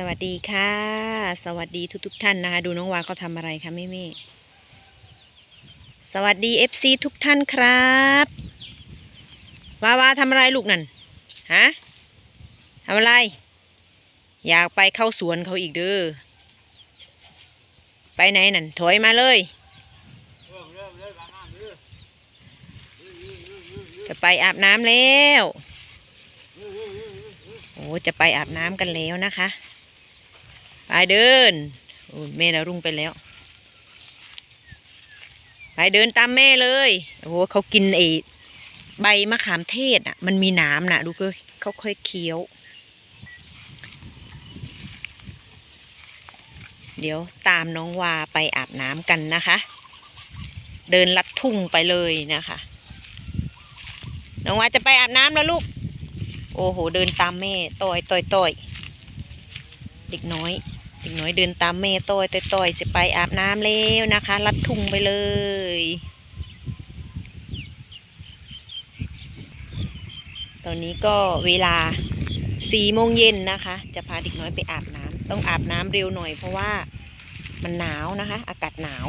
สวัสดีค่ะ สวัสดีทุกๆทท่านนะคะ ดูน้องวาเขาทำอะไรคะแม่เม่สวัสดี FC ทุกท่านครับวาวาทำอะไรลูกนั่นฮะทำอะไร อยากไปเข้าสวนเขาอีกเด้อไปไหนนั่นถอยมาเลย จะไปอาบน้ำแล้วโอ้จะไปอาบน้ำกันแล้วนะคะ ไปเดินแม่เรารุ่งไปแล้ว ไปเดินตามแม่เลย โอ้โหเขากินไอ้ใบมะขามเทศอะ มันมีน้ำน่ะ ดูก็เขาค่อยเคี้ยว เดี๋ยวตามน้องวาไปอาบน้ำกันนะคะ เดินลัดทุ่งไปเลยนะคะ น้องวาจะไปอาบน้ำแล้วลูก โอ้โห เดินตามแม่ต่อยต่อยต่อยเด็กน้อย เด็กน้อยเดินตามแม่ต่อยต่อยต่อยจะไปอาบน้ำแล้วนะคะ ลัดทุ่งไปเลย ตอนนี้ก็เวลาสี่โมงเย็นนะคะ จะพาเด็กน้อยไปอาบน้ำต้องอาบน้ำเร็วหน่อยเพราะว่ามันหนาวนะคะ อากาศหนาว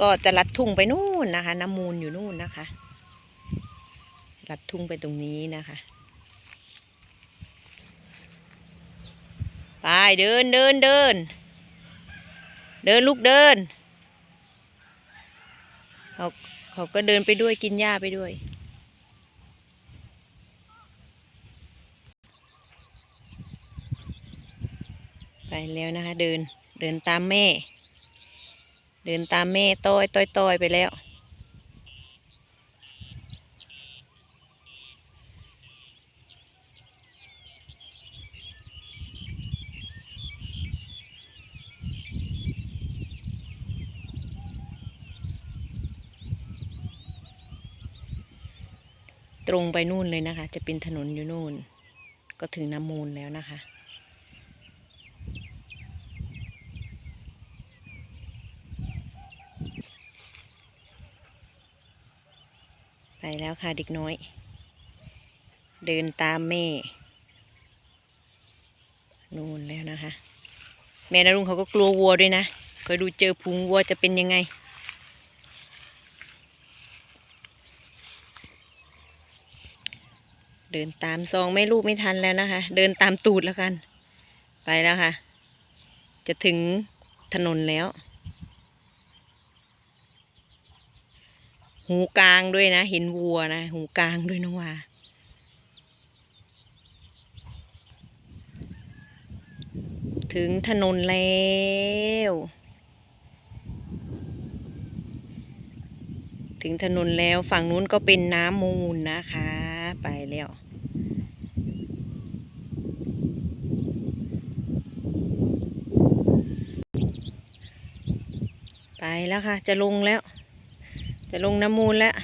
ก็จะลัดทุ่งไปนู่นนะคะ น้ำมูลอยู่นู่นนะคะ ลัดทุ่งไปตรงนี้นะคะ ไปเดินเดินเดิน เดินลูกเดิน เขาเขาก็เดินไปด้วยกินหญ้าไปด้วย ไปแล้วนะคะ เดินเดินตามแม่ เดินตามแม่ต้อยต้อยต้อยไปแล้ว ตรงไปนู่นเลยนะคะ จะเป็นถนนอยู่นู่น ก็ถึงน้ำมูลแล้วนะคะไปแล้วค่ะเด็กน้อย เดินตามแม่ นู่นแล้วนะคะ แม่นารุงเขาก็กลัววัวด้วยนะคอยดูเจอพุงวัวจะเป็นยังไง เดินตามซองไม่ลูกไม่ทันแล้วนะคะ เดินตามตูดแล้วกัน ไปแล้วค่ะ จะถึงถนนแล้ว หูกลางด้วยนะ เห็นวัวนะ หูกลางด้วยน้องว่าถึงถนนแล้ว ถึงถนนแล้วฝั่งนู้นก็เป็นน้ำมูลนะคะ ไปแล้ว ไปแล้วค่ะ จะลงแล้ว จะลงน้ำมูลแล้ว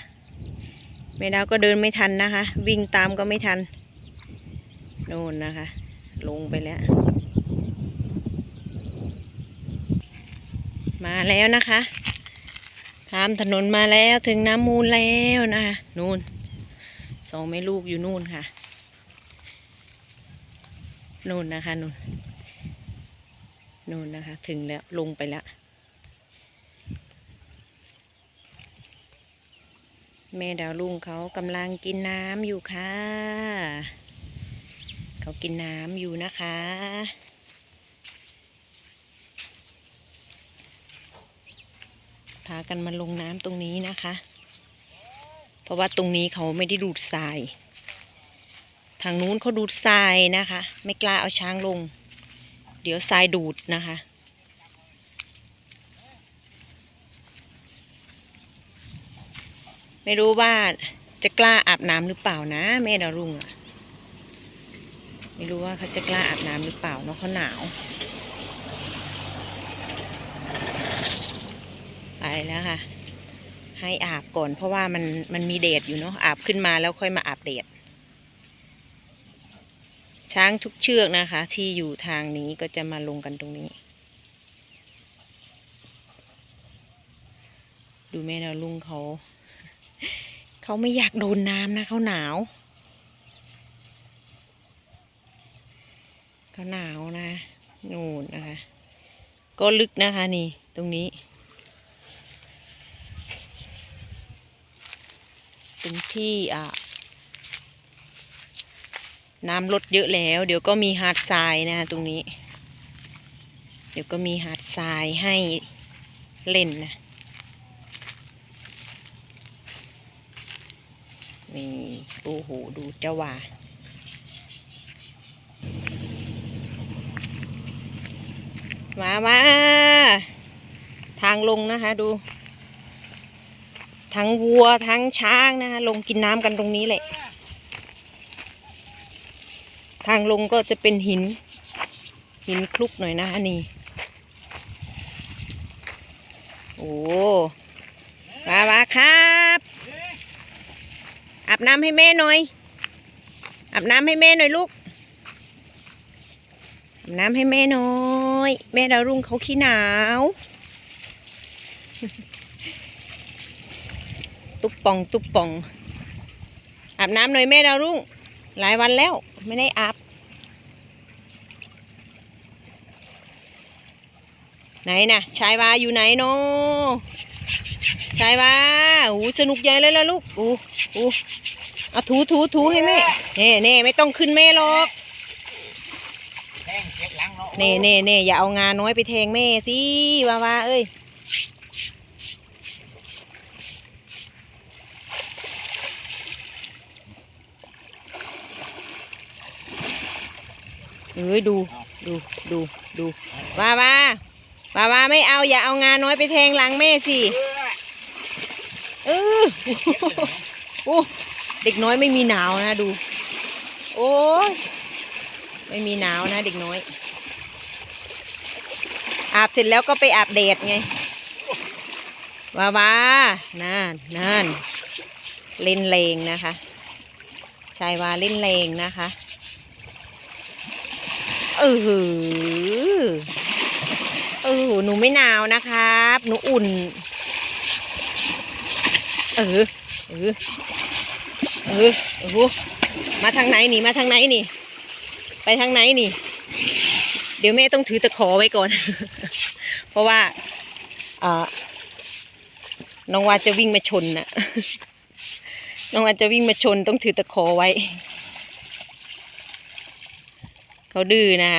แม่ดาวก็เดินไม่ทันนะคะ วิ่งตามก็ไม่ทันโน่นนะคะ ลงไปแล้ว มาแล้วนะคะข้ามถนนมาแล้วถึงน้ำมูลแล้วนะคะนู่นสองแม่ลูกอยู่นู่นค่ะนู่นนะคะนู่นนู่นนะคะ ถึงแล้วลงไปแล้ว แม่ดาวลุงเขากำลังกินน้ำอยู่ค่ะ เขากินน้ำอยู่นะคะ พากันมาลงน้ำตรงนี้นะคะ เพราะว่าตรงนี้เขาไม่ได้ดูดทราย ทางนู้นเขาดูดทรายนะคะ ไม่กล้าเอาช้างลง เดี๋ยวทรายดูดนะคะ ไม่รู้ว่าจะกล้าอาบน้ำหรือเปล่านะแม่ดาวรุ่งอะไม่รู้ว่าเขาจะกล้าอาบน้ำหรือเปล่าเนาะเขาหนาว ไปแล้วค่ะ ให้อาบก่อน เพราะว่ามันมันมีเดดอยู่เนาะอาบขึ้นมาแล้วค่อยมาอาบเดดช้างทุกเชือกนะคะ ที่อยู่ทางนี้ก็จะมาลงกันตรงนี้ ดูแม่ดาวลุงเขา เขาไม่อยากโดนน้ำนะเขาหนาว เขาหนาวนะนู่นนะคะ ก็ลึกนะคะนี่ตรงนี้ตรงที่อะน้ำลดเยอะแล้ว เดี๋ยวก็มีหาดทรายนะคะตรงนี้ เดี๋ยวก็มีหาดทรายให้เล่นนะ นี่โอ้โหดูเจ้าว่ามามา ทางลงนะคะดู ทั้งวัวทั้งช้างนะคะลงกินน้ำกันตรงนี้แหละ ทางลงก็จะเป็นหิน หินคลุกหน่อยนะคะนี่ โอ้มามาครับ อาบน้ำให้แม่หน่อย อาบน้ำให้แม่หน่อยลูก อาบน้ำให้แม่หน่อย แม่ดาวรุ่งเขาขี้หนาว ตุ๊บป่อง ตุ๊บป่อง อาบน้ำหน่อยแม่ดาวรุ่ง หลายวันแล้วไม่ได้อาบ ไหนน่ะชายวาอยู่ไหนเนาะ ใชายวาอู้สนุกใหญ่เลยล่ะลูกอู้อู้เอาถูถูถูให้แม่เน่เน่ไม่ต้องขึ้นแม่หรอกเน่เน่เน่อย่าเอางาน้อยไปแทงแม่สิวาวาเอ้ยเอ้ยดูดูดูดูวาวา วาวาไม่เอาอย่าเอางาน้อยไปแทงหลังแม่สิเออโอ้เด็กน้อยไม่มีหนาวนะดู โอ้ยไม่มีหนาวนะ เด็กน้อย อาบเสร็จแล้วก็ไปอาบแดดไงว้าวานั่นนั่นเล่นเลงนะคะชายวาเล่นเลงนะคะเออ ไม่หนาวนะครับ หนูอุ่น เออ เออ เออโอ้โหมาทางไหนนี่ มาทางไหนนี่ ไปทางไหนนี่ เดี๋ยวแม่ต้องถือตะขอไว้ก่อน เพราะว่าอ่อน้องวาจะวิ่งมาชนน่ะ น้องวาจะวิ่งมาชนต้องถือตะขอไว้ เขาดื้อนะ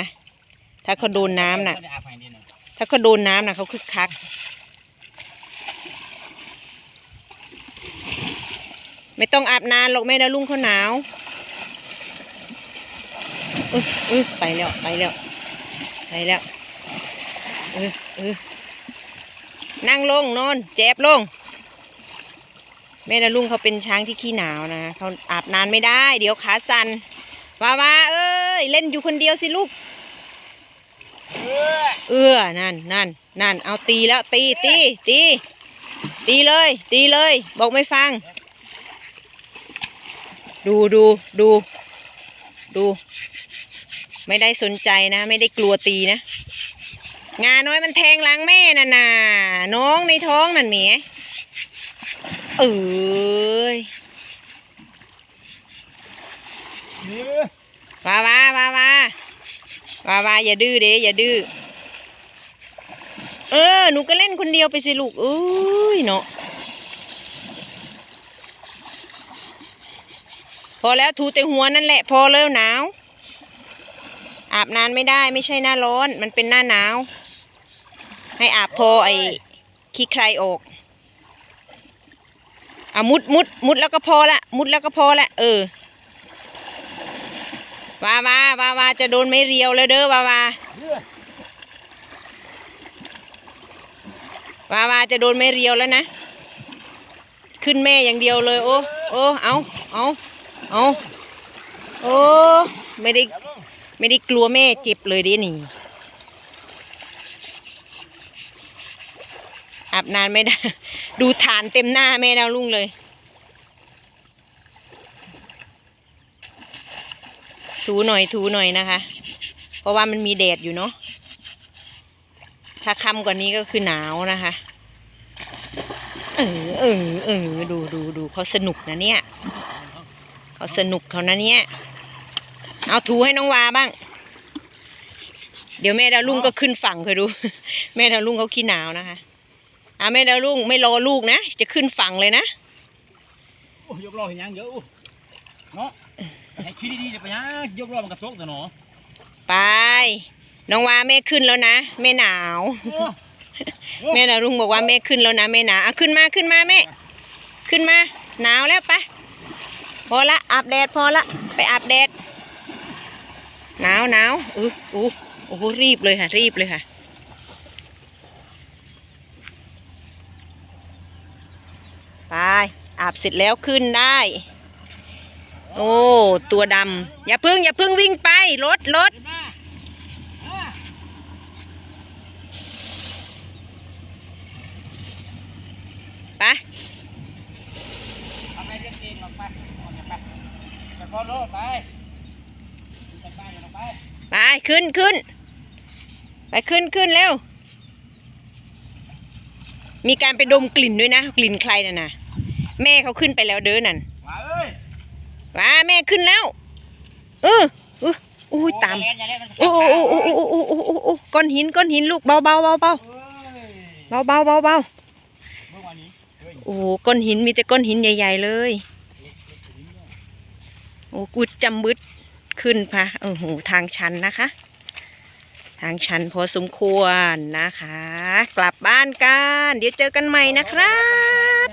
ถ้าเขาโดนน้ำน่ะไม่ได้อาบให้นี่นะ ถ้าเขาโดนน้ำนะเขาคึกคัก ไม่ต้องอาบนานหรอกแม่ดาลุงเขาหนาวเออเออไปแล้วไปแล้วไปแล้วเออเออนั่งลงนอนเจ็บลง แม่ดาลุงเขาเป็นช้างที่ขี้หนาวนะเขาอาบนานไม่ได้ เดี๋ยวขาสั่นวาวาเอ้ยเล่นอยู่คนเดียวสิลูก เออเออนั่นนั่นนั่นเอาตีแล้วตีตีตีตีเลย ตีเลย บอกไม่ฟัง ดูดูดู ดู ไม่ได้สนใจนะ ไม่ได้กลัวตีนะ งาน้อยมันแทงหลังแม่น่ะน่ะน้องในท้องนั่นเหมียเอ้ยเออวาวาวา วาวาอย่าดื้อเด้อย่าดื้อเออ หนูก็เล่นคนเดียวไปสิลูกเอ้ยเนาะพอแล้วถูแต่หัวนั่นแหละ พอแล้วหนาว อาบนานไม่ได้ไม่ใช่หน้าร้อน มันเป็นหน้าหนาว ให้อาบพอไอ้ขี้ใครออกอะมุดมุดมุดแล้วก็พอละ มุดแล้วก็พอละ เออ วาวาวาวาจะโดนไม่เรียวแล้วเด้อวาวาวาวาจะโดนไม่เรียวแล้วนะ ขึ้นแม่อย่างเดียวเลย โอ้โอ้เอาเอาเอาโอ้ไม่ได้ไม่ได้กลัวแม่เจ็บเลยดินี่อาบนานไม่ได้ ดูฐานเต็มหน้าแม่ดาวลุงเลย ถูหน่อยถูหน่อยนะคะ เพราะว่ามันมีแดดอยู่เนาะถ้าค่ำกว่านี้ก็คือหนาวนะคะเออเออเออดูดูดูเขาสนุกนะเนี่ยเขาสนุกเขานะเนี่ยเอาถูให้น้องวาบ้าง เดี๋ยวแม่ดาวลุ่งก็ขึ้นฝั่งเคยดู แม่ดาวลุ่งเขาขี้หนาวนะคะอะแม่ดาวลุ่งไม่รอลูกนะ จะขึ้นฝั่งเลยนะโอ้ยกล้อเห็นยังเยอะเนาะ ให้คิดดีๆจะไปยังยกล้อมันกระทกแต่หนอไป น้องวาแม่ขึ้นแล้วนะแม่หนาว แม่ดาวลุงบอกว่าแม่ขึ้นแล้วนะแม่หนาวอะขึ้นมาขึ้นมาแม่ขึ้นมา หนาวแล้วปะพอละอาบแดดพอละไปอาบแดดหนาวหนาวอู้อู้โอ้โหรีบเลยค่ะ รีบเลยค่ะไปอาบเสร็จแล้วขึ้นได้ โอ้ ตัวดำอย่าพึ่ง อย่าพึ่งวิ่งไปรถรถเห็นมาอ่าไปทำให้เรียกเองลงไปเอาเนี่ยไปไปพอโลดไปไปไปลงไปไปขึ้นขึ้นไปขึ้นขึ้นเร็ว มีการไปดมกลิ่นด้วยนะ กลิ่นใครน่ะนะแม่เขาขึ้นไปแล้วเด้อนั่นมาเอ้ย ว้าแม่ขึ้นแล้ว เออเอออุ้ยตามอย่าเล่นอย่าเล่นมันโอ้โอ้โอ้โอ้โอ้โอ้โอ้โอ้โอ้ก้อนหินก้อนหินลูกเบาเบาเบาเบาเอ้ยเบาเบาเบาเบาเมื่อวานนี้เฮ้ยโอ้โหก้อนหินมีแต่ก้อนหินใหญ่ ๆ เลยโอ้กูจำบึดขึ้นพะโอ้โหทางชันนะคะ ทางชันพอสมควรนะคะ กลับบ้านกัน เดี๋ยวเจอกันใหม่นะครับ